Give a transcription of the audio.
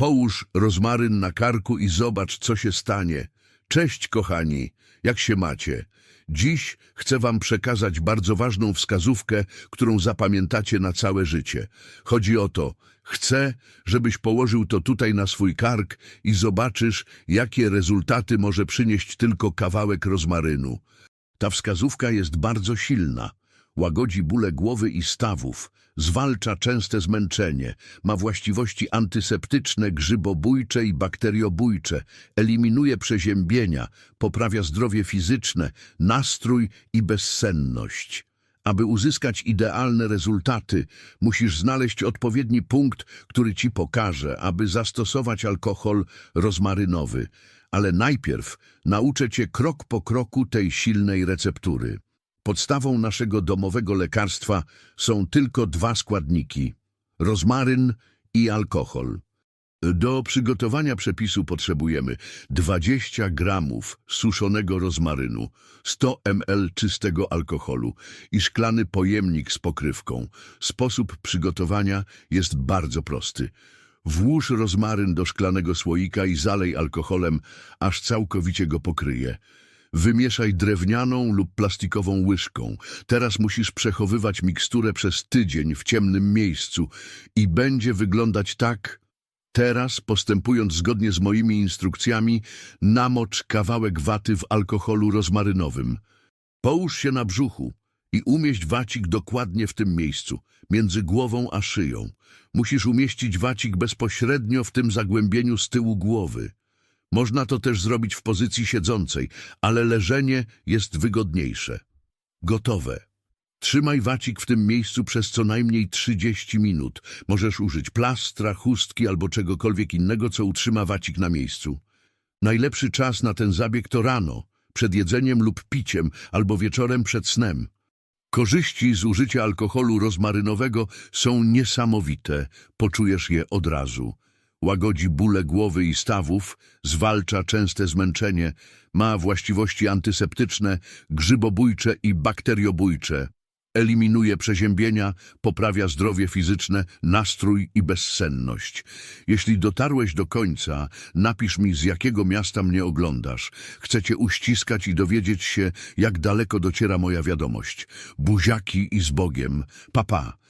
Połóż rozmaryn na karku i zobacz, co się stanie. Cześć, kochani, jak się macie? Dziś chcę wam przekazać bardzo ważną wskazówkę, którą zapamiętacie na całe życie. Chodzi o to, chcę, żebyś położył to tutaj na swój kark i zobaczysz, jakie rezultaty może przynieść tylko kawałek rozmarynu. Ta wskazówka jest bardzo silna. Łagodzi bóle głowy i stawów, zwalcza częste zmęczenie, ma właściwości antyseptyczne, grzybobójcze i bakteriobójcze, eliminuje przeziębienia, poprawia zdrowie fizyczne, nastrój i bezsenność. Aby uzyskać idealne rezultaty, musisz znaleźć odpowiedni punkt, który ci pokaże, aby zastosować alkohol rozmarynowy. Ale najpierw nauczę cię krok po kroku tej silnej receptury. Podstawą naszego domowego lekarstwa są tylko dwa składniki – rozmaryn i alkohol. Do przygotowania przepisu potrzebujemy 20 gramów suszonego rozmarynu, 100 ml czystego alkoholu i szklany pojemnik z pokrywką. Sposób przygotowania jest bardzo prosty. Włóż rozmaryn do szklanego słoika i zalej alkoholem, aż całkowicie go pokryje. Wymieszaj drewnianą lub plastikową łyżką. Teraz musisz przechowywać miksturę przez tydzień w ciemnym miejscu i będzie wyglądać tak. Teraz, postępując zgodnie z moimi instrukcjami, namocz kawałek waty w alkoholu rozmarynowym. Połóż się na brzuchu i umieść wacik dokładnie w tym miejscu, między głową a szyją. Musisz umieścić wacik bezpośrednio w tym zagłębieniu z tyłu głowy. Można to też zrobić w pozycji siedzącej, ale leżenie jest wygodniejsze. Gotowe. Trzymaj wacik w tym miejscu przez co najmniej 30 minut. Możesz użyć plastra, chustki albo czegokolwiek innego, co utrzyma wacik na miejscu. Najlepszy czas na ten zabieg to rano, przed jedzeniem lub piciem, albo wieczorem przed snem. Korzyści z użycia alkoholu rozmarynowego są niesamowite, poczujesz je od razu. Łagodzi bóle głowy i stawów, zwalcza częste zmęczenie, ma właściwości antyseptyczne, grzybobójcze i bakteriobójcze. Eliminuje przeziębienia, poprawia zdrowie fizyczne, nastrój i bezsenność. Jeśli dotarłeś do końca, napisz mi z jakiego miasta mnie oglądasz. Chcę cię uściskać i dowiedzieć się, jak daleko dociera moja wiadomość. Buziaki i z Bogiem. Papa. Pa.